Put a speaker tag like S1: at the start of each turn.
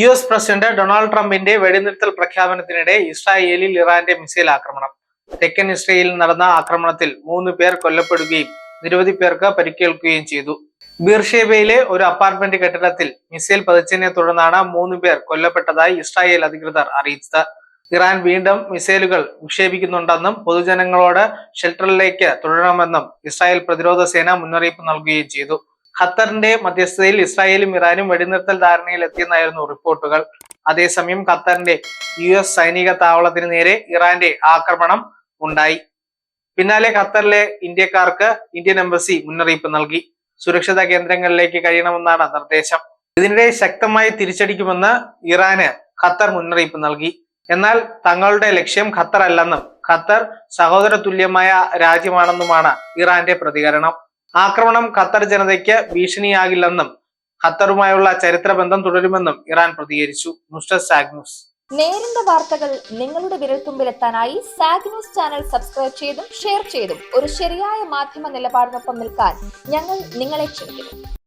S1: U S president Donald ട്രംപിന്റെ വെടിനിർത്തൽ പ്രഖ്യാപനത്തിനിടെ ഇസ്രായേലിൽ ഇറാന്റെ മിസൈൽ ആക്രമണം. തെക്കൻ ഇസ്രയേലിൽ നടന്ന ആക്രമണത്തിൽ മൂന്ന് പേർ കൊല്ലപ്പെടുകയും നിരവധി പേർക്ക് പരിക്കേൽക്കുകയും ചെയ്തു. ബീർഷേബയിലെ ഒരു അപ്പാർട്ട്മെന്റ് കെട്ടിടത്തിൽ മിസൈൽ പതിച്ചതിനെ തുടർന്നാണ് മൂന്ന് പേർ കൊല്ലപ്പെട്ടതായി ഇസ്രായേൽ അധികൃതർ അറിയിച്ചത്. ഇറാൻ വീണ്ടും മിസൈലുകൾ വിക്ഷേപിക്കുന്നുണ്ടെന്നും പൊതുജനങ്ങളോട് ഷെൽട്ടറിലേക്ക് തുടരണമെന്നും ഇസ്രായേൽ പ്രതിരോധ സേന മുന്നറിയിപ്പ് നൽകുകയും ചെയ്തു. ഖത്തറിന്റെ മധ്യസ്ഥതയിൽ ഇസ്രായേലും ഇറാനും വെടിനിർത്തൽ ധാരണയിൽ എത്തിയെന്നായിരുന്നു റിപ്പോർട്ടുകൾ. അതേസമയം ഖത്തറിന്റെ യു എസ് സൈനിക താവളത്തിന് നേരെ ഇറാന്റെ ആക്രമണം ഉണ്ടായി. പിന്നാലെ ഖത്തറിലെ ഇന്ത്യക്കാർക്ക് ഇന്ത്യൻ എംബസി മുന്നറിയിപ്പ് നൽകി. സുരക്ഷിത കേന്ദ്രങ്ങളിലേക്ക് കഴിയണമെന്നാണ് നിർദ്ദേശം. ഇതിനിടെ ശക്തമായി തിരിച്ചടിക്കുമെന്ന് ഇറാന് ഖത്തർ മുന്നറിയിപ്പ് നൽകി. എന്നാൽ തങ്ങളുടെ ലക്ഷ്യം ഖത്തർ അല്ലെന്നും ഖത്തർ സഹോദര തുല്യമായ രാജ്യമാണെന്നുമാണ് ഇറാന്റെ പ്രതികരണം. ആക്രമണം ഖത്തർ ജനതയ്ക്ക് ഭീഷണിയാകില്ലെന്നും ഖത്തറുമായുള്ള ചരിത്ര ബന്ധം തുടരുമെന്നും ഇറാൻ പ്രതികരിച്ചു. ന്യൂസ്
S2: നേരിന്റെ വാർത്തകൾ നിങ്ങളുടെ വിരൽത്തുമ്പിലെത്താനായി സാഗ് ന്യൂസ് ചാനൽ സബ്സ്ക്രൈബ് ചെയ്തും ഷെയർ ചെയ്തും ഒരു ശരിയായ മാധ്യമ നിലപാടിനൊപ്പം നിൽക്കാൻ ഞങ്ങൾ നിങ്ങളെ ക്ഷണിക്കുന്നു.